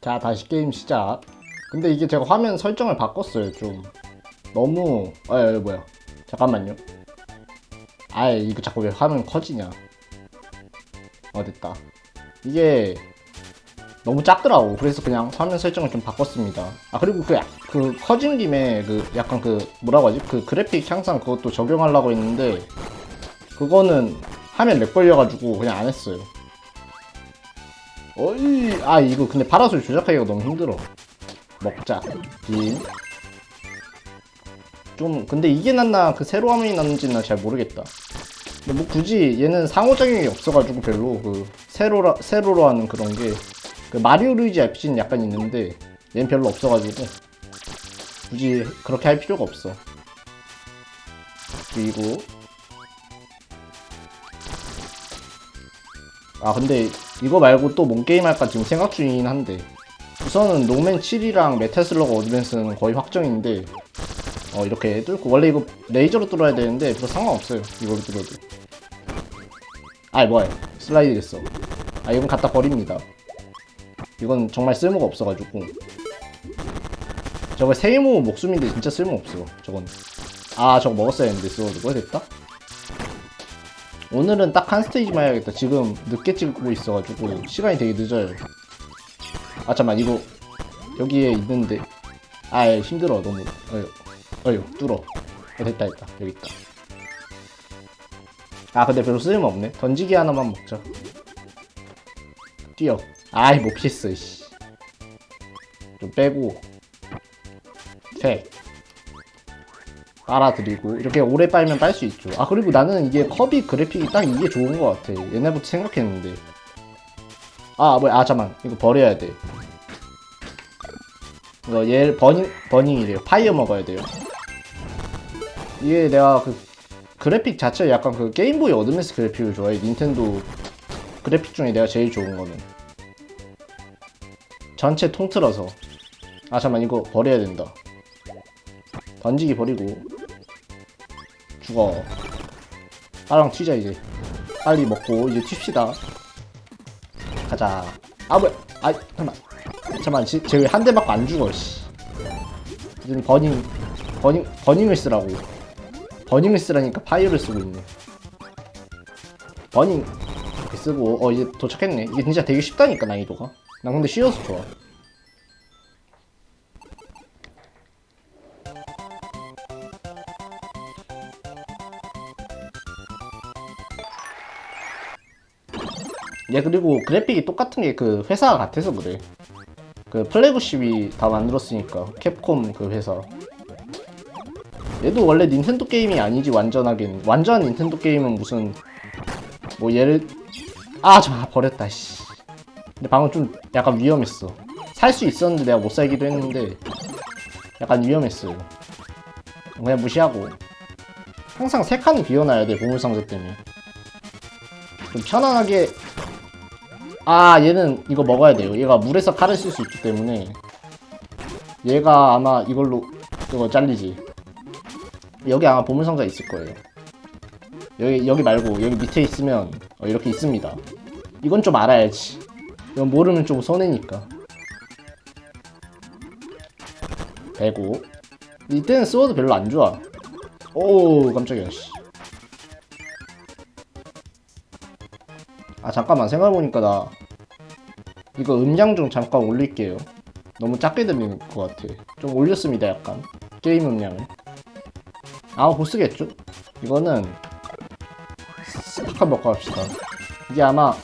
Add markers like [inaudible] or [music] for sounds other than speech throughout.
자 다시 게임 시작. 근데 이게 제가 화면 설정을 바꿨어요 좀. 너무 아 야, 뭐야? 잠깐만요. 아이 이거 자꾸 왜 화면 커지냐? 어 됐다. 이게 너무 작더라고. 그래서 그냥 화면 설정을 좀 바꿨습니다. 아 그리고 그, 그 커진 김에 그 약간 그 뭐라고 하지? 그 그래픽 향상 그것도 적용하려고 했는데 그거는 화면 렉 걸려가지고 그냥 안 했어요 어이 아 이거 근데 파라솔 조작하기가 너무 힘들어. 먹자. 빔좀 근데 이게 낫나 그 세로 화면이 낫는지는 난잘 모르겠다. 근데 뭐 굳이 얘는 상호작용이 없어가지고 별로 그 세로라 세로로 하는 그런 게. 그 마리오 루이지 RPG는 약간 있는데 얘는 별로 없어가지고 굳이 그렇게 할 필요가 없어. 그리고 아 근데 이거 말고 또 뭔 게임 할까 지금 생각 중이긴 한데. 우선은 노맨 7이랑 메탈슬러그 어드밴스는 거의 확정인데 어 이렇게 뚫고 원래 이거 레이저로 뚫어야 되는데 그거 상관없어요 이걸로 뚫어도. 아이 뭐야. 슬라이드 됐어. 아 이건 갖다 버립니다. 이건 정말 쓸모가 없어가지고. 저거 세이모 목숨인데 진짜 쓸모없어 저건. 아 저거 먹었어야 했는데 스워드 뭐 됐다? 오늘은 딱 한 스테이지만 해야겠다. 지금 늦게 찍고 있어가지고 시간이 되게 늦어요. 아 잠만 이거 여기에 있는데. 아 예, 힘들어 너무. 어휴 어휴 뚫어. 어, 됐다 됐다. 여기 있다. 아 근데 별로 쓸모없네. 던지기 하나만 먹자. 뛰어. 아이 못 피했어 씨. 좀 빼고. 팩 빨아들이고 이렇게 오래 빨면 빨 수 있죠. 아 그리고 나는 이게 컵이 그래픽이 딱 이게 좋은 것 같아. 옛날부터 생각했는데. 아 뭐야. 아 잠만. 이거 버려야 돼. 이거 얘 버닝 버닝이래요. 파이어 먹어야 돼요. 이게 내가 그 그래픽 자체 약간 그 게임보이 어드밴스 그래픽을 좋아해. 닌텐도 그래픽 중에 내가 제일 좋은 거는. 전체 통틀어서. 아 잠만. 이거 버려야 된다. 던지기 버리고 죽어. 빨랑 튀자 이제. 빨리 먹고 이제 튑시다. 가자. 아 뭐야. 아 잠깐만. 잠깐만 쟤왜 한 대 맞고 안 죽어 씨. 이제 버닝 버닝 버닝을 쓰라고. 버닝을 쓰라니까 파이어를 쓰고 있네. 버닝 쓰고 어 이제 도착했네. 이게 진짜 되게 쉽다니까 난이도가. 난 근데 쉬워서 좋아 얘 그리고 그래픽이 똑같은 게 그 회사가 같아서 그래. 그 플래그십이 다 만들었으니까 캡콤 그 회사. 얘도 원래 닌텐도 게임이 아니지 완전하게는 완전한 닌텐도 게임은 무슨 뭐 얘를 아 저 버렸다 씨. 근데 방금 좀 약간 위험했어. 살 수 있었는데 내가 못 살기도 했는데 약간 위험했어요. 그냥 무시하고. 항상 세 칸은 비워놔야 돼 보물상자 때문에. 좀 편안하게 아 얘는 이거 먹어야 돼요. 얘가 물에서 칼을 쓸 수 있기 때문에. 얘가 아마 이걸로 이거 잘리지. 여기 아마 보물상자 있을 거예요. 여기 여기 말고 여기 밑에 있으면 어, 이렇게 있습니다. 이건 좀 알아야지. 이건 모르면 좀 손해니까. 배고. 이때는 스워드 별로 안 좋아. 오 깜짝이야 씨. 아 잠깐만. 생각해보니까 나 이거 음량 좀 잠깐 올릴게요. 너무 작게 들리는 것 같아. 좀 올렸습니다 약간. 게임 음량을. 아마 보스겠죠? 이거는 스파카 먹고 합시다. 이게 아마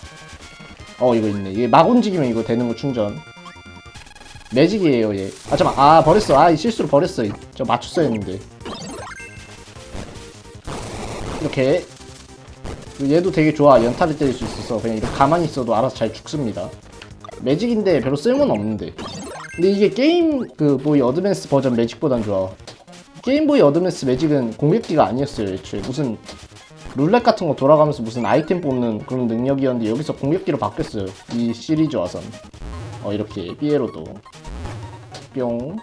어 이거 있네. 이게 막 움직이면 이거 되는 거 충전. 매직이에요 얘. 아 잠깐 아 버렸어. 아이 실수로 버렸어. 저 맞췄어야 했는데. 이렇게 얘도 되게 좋아. 연타를 때릴 수 있어서 그냥 이렇게 가만히 있어도 알아서 잘 죽습니다. 매직인데 별로 쓸모는 없는데. 근데 이게 게임 그 보이 어드밴스 버전 매직보단 좋아. 게임보이 어드밴스 매직은 공격기가 아니었어요 애초에. 무슨 룰렛 같은 거 돌아가면서 무슨 아이템 뽑는 그런 능력이었는데 여기서 공격기로 바뀌었어요. 이 시리즈 와선. 어 이렇게. 삐에로도. 뿅.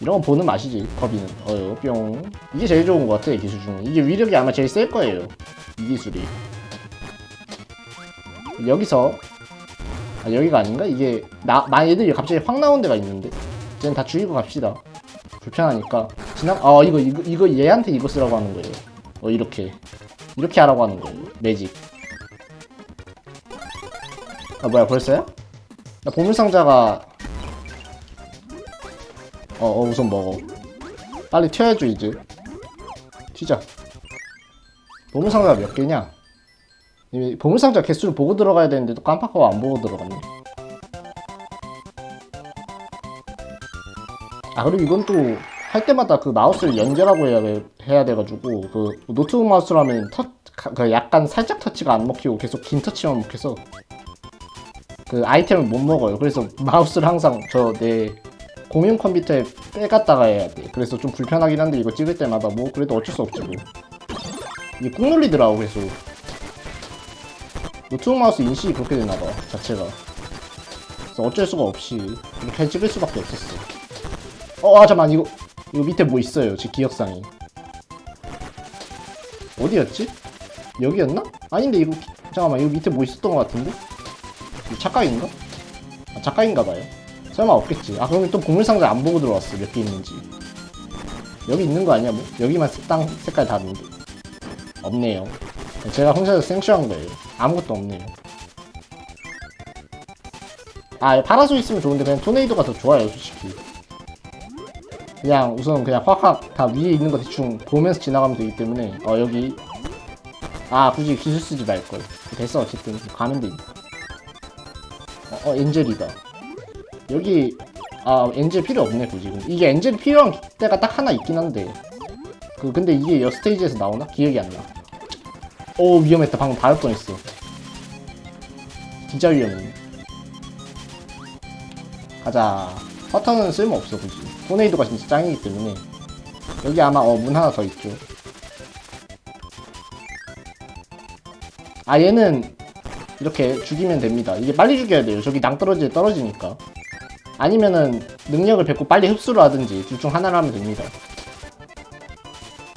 이런 거 보는 맛이지 커비는. 어요 뿅. 이게 제일 좋은 것 같아 기술 중에. 이게 위력이 아마 제일 셀 거예요 이 기술이 여기서. 아, 여기가 아닌가? 이게 나, 나 얘들이 갑자기 확 나온 데가 있는데. 쟤는 다 죽이고 갑시다. 불편하니까. 지나 어 이거 이거 이거 얘한테 이거 쓰라고 하는 거예요. 어 이렇게. 이렇게 하라고 하는 거예요. 매직. 아 뭐야 벌써요? 나 보물상자가 어, 어 우선 먹어. 빨리 튀어야죠 이제. 튀자. 보물상자가 몇 개냐? 이 보물상자 개수를 보고 들어가야 되는데 또 깜빡하고 안 보고 들어갔네. 아 그리고 이건 또 할 때마다 그 마우스를 연결하고 해야, 돼- 해야 돼가지고 그 노트북 마우스라면 터, 가- 그 약간 살짝 터치가 안 먹히고 계속 긴 터치만 먹혀서 그 아이템을 못 먹어요. 그래서 마우스를 항상 저 내 공용 컴퓨터에 빼갔다가 해야 돼. 그래서 좀 불편하긴 한데 이거 찍을 때마다 뭐 그래도 어쩔 수 없지 뭐. 이게 꾹 눌리더라고 계속 노트북 마우스 인식이 그렇게 되나봐 자체가 그래서 어쩔 수가 없이 이렇게 찍을 수밖에 없었어 어 아, 잠깐만 이거 이거 밑에 뭐 있어요 제 기억상이 어디였지? 여기였나? 아닌데 이거 기- 잠깐만 이거 밑에 뭐 있었던 것 같은데? 이거 착각인가? 아 착각인가봐요 설마 없겠지 아 그러면 또 보물상자 안 보고 들어왔어 몇 개 있는지 여기 있는 거 아니야 뭐? 여기만 땅 색깔 다른데 없네요 제가 혼자서 생쇼한 거예요 아무것도 없네요. 아 파라솔 있으면 좋은데 그냥 토네이도가 더 좋아요 솔직히. 그냥 우선 그냥 확확 다 위에 있는 거 대충 보면서 지나가면 되기 때문에 어 여기. 아 굳이 기술 쓰지 말걸. 됐어 어쨌든. 가면 되니까 어, 어 엔젤이다. 여기 아 엔젤 필요 없네 굳이. 이게 엔젤이 필요한 때가 딱 하나 있긴 한데. 그 근데 이게 여 스테이지에서 나오나? 기억이 안나 오 위험했다. 방금 닿을 뻔했어. 진짜 위험했네. 가자. 퍼터는 쓸모없어 굳이. 토네이도가 진짜 짱이기 때문에. 여기 아마 어 문 하나 더 있죠. 아 얘는 이렇게 죽이면 됩니다. 이게 빨리 죽여야 돼요. 저기 낭떠러지에 떨어지니까. 아니면은 능력을 뱉고 빨리 흡수를 하든지 둘 중 하나를 하면 됩니다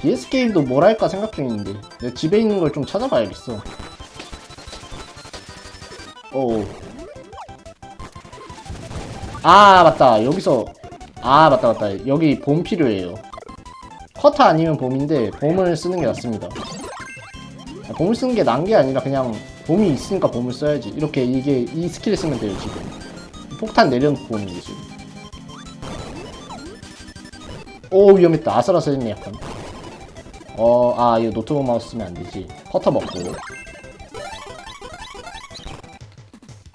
DS 게임도 뭘 할까 생각 중인데 내 집에 있는 걸 좀 찾아봐야겠어. 오. 아 맞다. 여기서 아 맞다 맞다. 여기 봄 필요해요. 커터 아니면 봄인데 봄을 쓰는 게 낫습니다. 아, 봄을 쓰는 게 나은 게 아니라 그냥 봄이 있으니까 봄을 써야지. 이렇게 이게 이 스킬을 쓰면 돼요 지금. 폭탄 내려놓고 봄이 지금. 오 위험했다. 아슬아슬했네 약간 어 아 이거 노트북 마우스 쓰면 안 되지. 커터 먹고.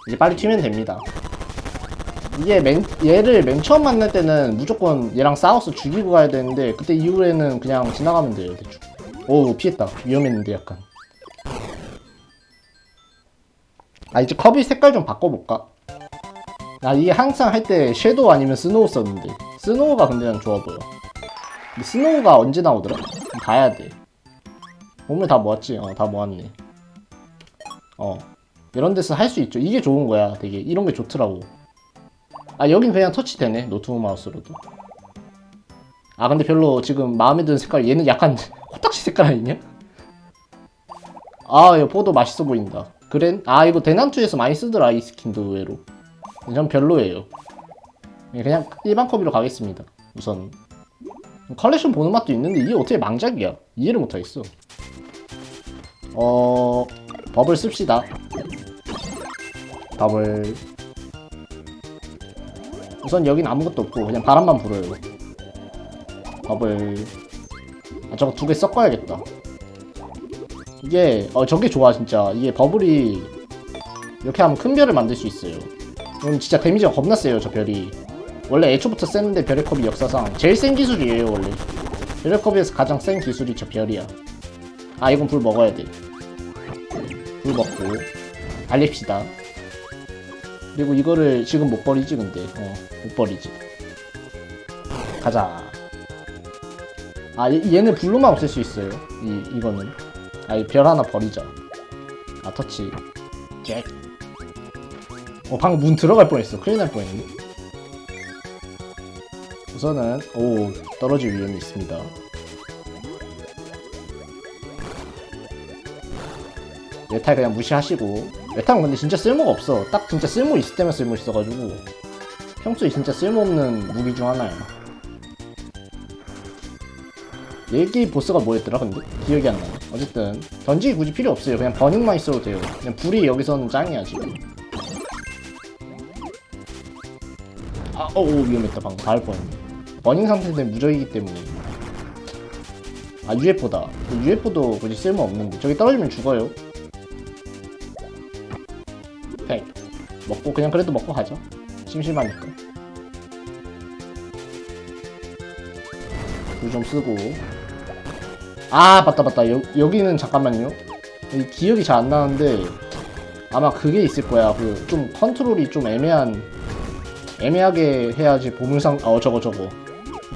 이제 빨리 튀면 됩니다. 이게 맨, 얘를 맨 처음 만날 때는 무조건 얘랑 싸워서 죽이고 가야 되는데 그때 이후에는 그냥 지나가면 돼요 대충. 오 피했다. 위험했는데 약간. 아 이제 컵이 색깔 좀 바꿔볼까? 나 이게 항상 할 때 섀도우 아니면 스노우 썼는데. 스노우가 근데 난 좋아 보여. 근데 스노우가 언제 나오더라? 봐야 돼. 몸을 다 모았지? 어 다 모았네. 어. 이런 데서 할 수 있죠. 이게 좋은 거야 되게. 이런 게 좋더라고. 아 여긴 그냥 터치되네 노트북 마우스로도. 아 근데 별로 지금 마음에 드는 색깔 얘는 약간 [laughs] 코딱지 색깔 아니냐? 아 이거 포도 맛있어 보인다. 그래? 아 이거 대난투에서 많이 쓰더라 이 스킨도 의외로. 전 별로예요. 예, 그냥 일반 컵으로 가겠습니다. 우선 컬렉션 보는 맛도 있는데 이게 어떻게 망작이야? 이해를 못하겠어. 어... 버블 씁시다. 버블 우선 여긴 아무것도 없고 그냥 바람만 불어요. 버블 아 저거 두 개 섞어야겠다. 이게 어 저게 좋아 진짜. 이게 버블이 이렇게 하면 큰 별을 만들 수 있어요. 그럼 진짜 데미지가 겁나 세요 저 별이 원래 애초부터 센데 별의 컵이 역사상 제일 센 기술이에요 원래. 별의 컵에서 가장 센 기술이 저 별이야. 아 이건 불 먹어야 돼불 먹고 달립시다. 그리고 이거를 지금 못 버리지 근데. 어 못 버리지. 가자. 아 얘, 얘는 불로만 없앨 수 있어요. 이 이거는. 아이 별 하나 버리자. 아 터치. 잭. 어, 방금 문 들어갈 뻔했어. 큰일 날 뻔했네. 우선은, 오, 떨어질 위험이 있습니다. 외탈 그냥 무시하시고. 외탈은 근데 진짜 쓸모가 없어. 딱 진짜 쓸모 있을 때만 쓸모 있어가지고. 평소에 진짜 쓸모없는 무기 중 하나야. 얘기 보스가 뭐였더라 근데? 기억이 안 나네. 어쨌든 던지기 굳이 필요 없어요. 그냥 버닝만 있어도 돼요. 그냥 불이 여기서는 짱이야 지금. 아, 어, 오, 위험했다 방금. 닿을 뻔했네 버닝 상태는 무적이기 때문에. 아 UFO다. UFO도 굳이 쓸모없는데. 저기 떨어지면 죽어요. 팩. 먹고 그냥 그래도 먹고 가죠. 심심하니까. 불좀 쓰고. 아 맞다 맞다. 여, 여기는 잠깐만요. 이 기억이 잘 안 나는데 아마 그게 있을 거야. 그 좀 컨트롤이 좀 애매한 애매하게 해야지 보물상 어 저거 저거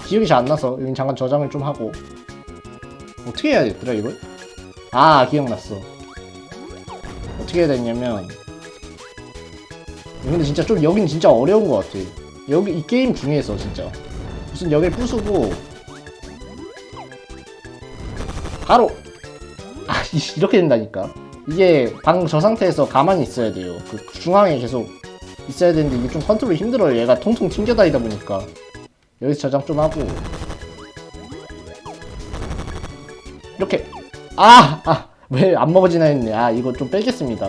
기억이 잘 안 나서 여긴 잠깐 저장을 좀 하고. 어떻게 해야 되더라 이걸? 아 기억났어. 어떻게 해야 되냐면 근데 진짜 좀 여긴 진짜 어려운 것 같아. 여기 이 게임 중에서 진짜. 무슨 여길 부수고. 바로! 아 [laughs] 이- 이렇게 된다니까. 이게 방저 상태에서 가만히 있어야 돼요. 그 중앙에 계속 있어야 되는데 이게 좀 컨트롤이 힘들어요. 얘가 통통 튕겨다니다 보니까 여기서 저장 좀 하고. 이렇게. 아! 아! 왜 안 먹어지나 했네. 아 이거 좀 빼겠습니다.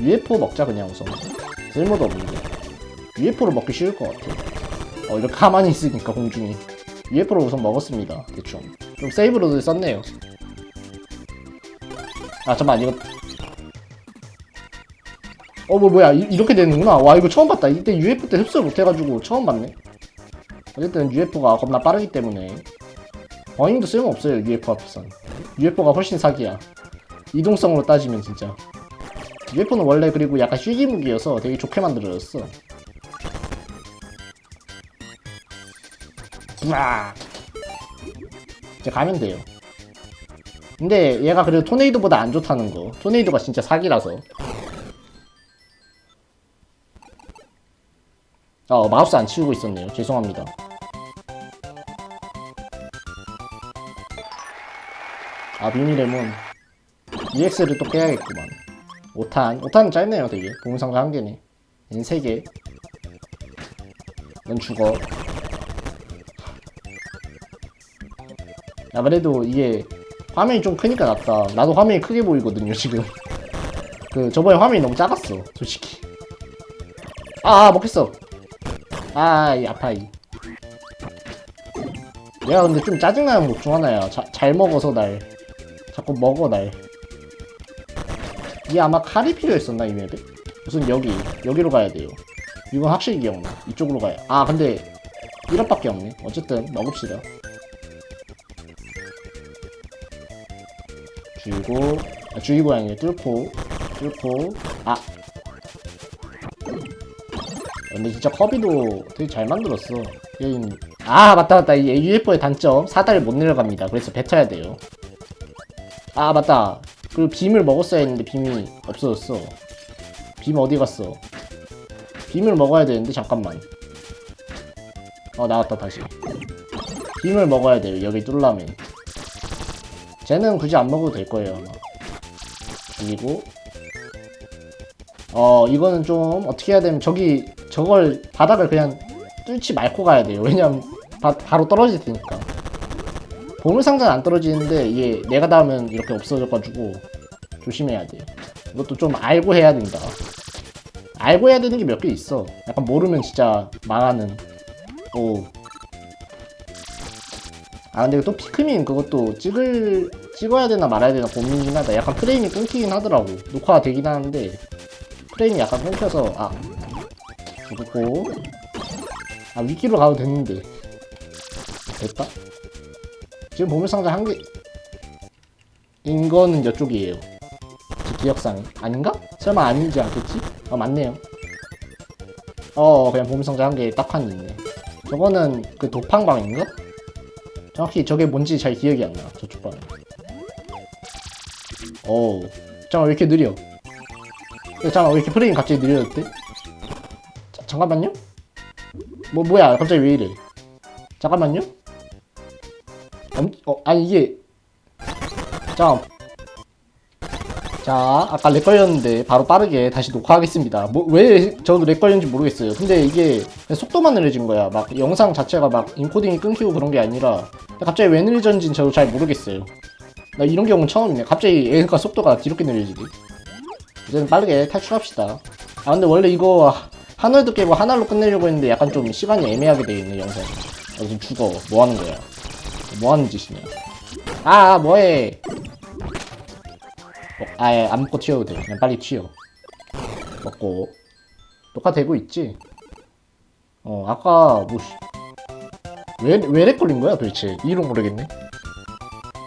UFO 먹자 그냥 우선. 쓸모도 없는데. UFO를 먹기 쉬울 것 같아. 어 이렇게 가만히 있으니까 공중에 UFO를 우선 먹었습니다 대충. 좀 세이브로도 썼네요. 아 잠깐만 이거 어 뭐 뭐야. 이, 렇게 되는구나. 와 이거 처음 봤다. 이때 UFO 때 흡수를 못해가지고 처음 봤네. 어쨌든 UFO가 겁나 빠르기 때문에. 어잉도 쓸모없어요 UFO 앞에선. UFO가 훨씬 사기야. 이동성으로 따지면 진짜. UFO는 원래 그리고 약간 쉬기 무기여서 되게 좋게 만들어졌어. 우와. 이제 가면 돼요. 근데 얘가 그래도 토네이도보다 안 좋다는 거. 토네이도가 진짜 사기라서 어 마우스 안 치우고 있었네요. 죄송합니다. 아 비밀레몬. EX를 또 깨야겠구만. 5탄. 5탄은 짧네요 되게. 보물상자 한 개네. 얘는 3개. 넌 죽어. 야 그래도 이게 화면이 좀 크니까 낫다. 나도 화면이 크게 보이거든요 지금. [laughs] 그 저번에 화면이 너무 작았어 솔직히. 아, 아 먹혔어 아 이 아파 이. 내가 근데 좀 짜증나는 것 중 하나야. 자, 잘 먹어서 날. 자꾸 먹어 날. 이게 아마 칼이 필요했었나 이 맵에? 무슨 여기 여기로 가야 돼요. 이건 확실히 기억나. 이쪽으로 가야. 아 근데 1업밖에 없네. 어쨌든 먹읍시다. 주이고 아, 주이고 아니에요 뚫고 뚫고 아 근데 진짜 커비도 되게 잘 만들었어. 얘는 아 맞다 맞다. 이 UFO의 단점. 사다리를 못 내려갑니다. 그래서 뱉어야 돼요. 아 맞다. 그리고 빔을 먹었어야 했는데 빔이 없어졌어. 빔 어디 갔어? 빔을 먹어야 되는데 잠깐만. 어 나왔다 다시. 빔을 먹어야 돼요 여기 뚫라면. 쟤는 굳이 안 먹어도 될 거예요 아마. 죽이고 어 이거는 좀 어떻게 해야 되면 저기 저걸 바닥을 그냥 뚫지 말고 가야 돼요. 왜냐면 바, 바로 떨어질 테니까. 보물상자는 안 떨어지는데 이게 내가 닿으면 이렇게 없어져가지고 조심해야 돼요. 이것도 좀 알고 해야 된다. 알고 해야 되는 게 몇 개 있어. 약간 모르면 진짜 망하는. 오. 아 근데 또 피크민 그것도 찍을 찍어야 되나 말아야 되나 고민이긴 하다. 약간 프레임이 끊기긴 하더라고. 녹화가 되긴 하는데 프레임이 약간 끊겨서 아 죽고 아 위키로 가도 됐는데 됐다 지금 보물상자 한개 인 거는 이쪽이에요 제 기억상에 아닌가? 설마 아니지 않겠지? 아 맞네요 어 그냥 보물상자 한 개 딱 한 있네 저거는 그 도팡방인가? 정확히 저게 뭔지 잘 기억이 안 나. 저쪽 방에. 어우. 잠깐 왜 이렇게 느려? 야, 잠깐 왜 이렇게 프레임 갑자기 느려졌대? 자, 잠깐만요? 뭐 뭐야? 갑자기 왜 이래? 잠깐만요? 엄, 어 아니 이게 잠깐 자, 아까 렉 걸렸는데 바로 빠르게 다시 녹화하겠습니다. 뭐, 왜 저도 렉 걸렸는지 모르겠어요. 근데 이게 속도만 느려진 거야. 막 영상 자체가 막 인코딩이 끊기고 그런 게 아니라 갑자기 왜 느려졌는지는 저도 잘 모르겠어요. 나 이런 경우는 처음이네. 갑자기 얘가 속도가 이렇게 느려지지. 이제는 빠르게 탈출합시다. 아 근데 원래 이거 한 월도 깨고 한 알로 끝내려고 했는데 약간 좀 시간이 애매하게 돼 있네 영상. 나 지금 죽어. 뭐 하는 거야? 뭐 하는 짓이냐? 아 뭐해? 어, 아예 안 먹고 튀어도 돼. 그냥 빨리 튀어. 먹고 녹화되고 있지? 어 아까 뭐 왜 왜렉 걸린 거야 도대체 이유를 모르겠네.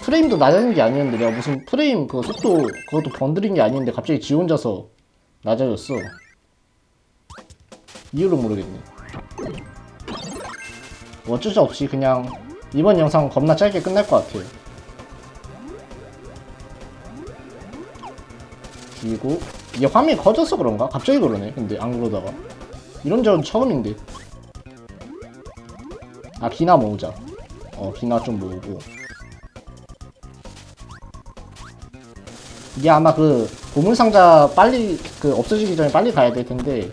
프레임도 낮아진 게 아니었는데 내가 무슨 프레임 그 속도 그것도 건드린 게 아닌데 갑자기 지 혼자서 낮아졌어. 이유를 모르겠네. 뭐 어쩔 수 없이 그냥 이번 영상 겁나 짧게 끝날 것 같아요. 그리고 이게 화면이 커져서 그런가? 갑자기 그러네. 근데 안 그러다가 이런 적은 처음인데. 아 기나 모으자. 어 기나 좀 모으고. 이게 아마 그 보물 상자 빨리 그 없어지기 전에 빨리 가야 될 텐데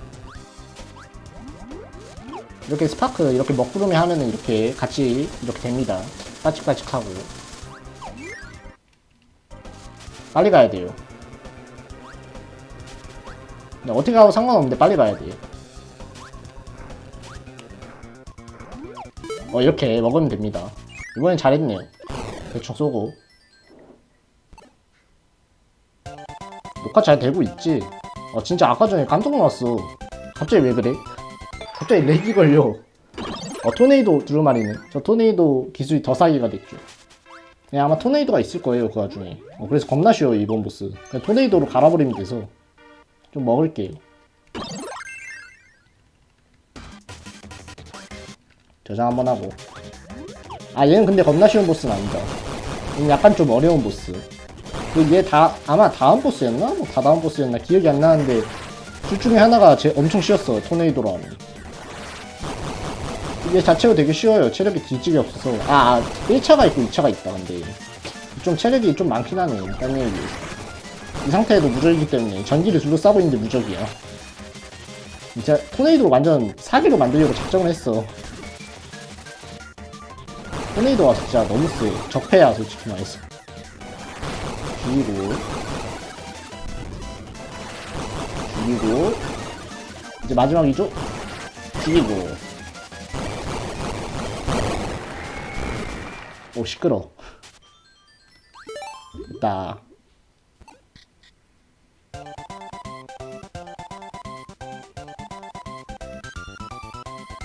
이렇게 스파크 이렇게 먹구름이 하면은 이렇게 같이 이렇게 됩니다. 까직까직하고 빨리 가야 돼요. 어떻게 가도 상관없는데 빨리 가야 돼. 어 이렇게 먹으면 됩니다. 이번엔 잘했네요. 대충 쏘고 녹화 잘 되고 있지? 어 진짜 아까 전에 깜짝 놀랐어. 갑자기 왜 그래? 갑자기 렉이 걸려. 어 토네이도 두루마리네. 저 토네이도 기술이 더 사기가 됐죠. 네, 아마 토네이도가 있을 거예요 그 와중에. 어, 그래서 겁나 쉬워요 이번 보스. 그냥 토네이도로 갈아버리면 돼서 좀 먹을게요. 저장 한번 하고. 아 얘는 근데 겁나 쉬운 보스는 아니다. 얘는 약간 좀 어려운 보스. 얘 다 아마 다음 보스였나? 뭐 다다음 보스였나? 기억이 안 나는데 둘 중에 하나가 제 엄청 쉬웠어 토네이도로 하면. 얘 자체가 되게 쉬워요. 체력이 뒤지게 없어서. 아, 아 1차가 있고 2차가 있다 근데 좀 체력이 좀 많긴 하네. 딴 얘기. 이 상태에도 무적이기 때문에 전기를 둘러싸고 있는데 무적이야. 진짜 토네이도로 완전 사기로 만들려고 작정을 했어. 토네이도가 진짜 너무 세. 적폐야 솔직히 말해서. 죽이고 죽이고 이제 마지막이죠? 죽이고 오 시끄러 됐다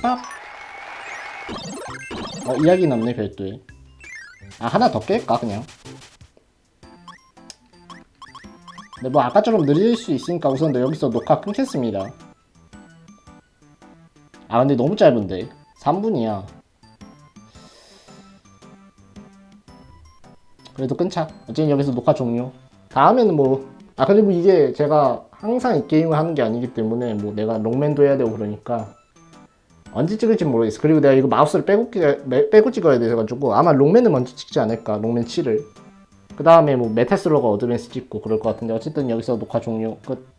아. 어 이야기 남네 별도에 아 하나 더 깰까 그냥 근데 뭐 아까처럼 느릴 수 있으니까 우선 여기서 녹화 끊겠습니다. 아 근데 너무 짧은데 3분이야. 그래도 끊자. 어쨌든 여기서 녹화 종료. 다음에는 뭐, 아, 그리고 이게 제가 항상 이 게임을 하는 게 아니기 때문에 뭐 내가 롱맨도 해야 되고 그러니까 언제 찍을지 모르겠어. 그리고 내가 이거 마우스를 빼고, 빼고 찍어야 돼가지고 아마 롱맨을 먼저 찍지 않을까. 롱맨 7을. 그 다음에 뭐 메탈슬러가 어드밴스 찍고 그럴 것 같은데 어쨌든 여기서 녹화 종료 끝.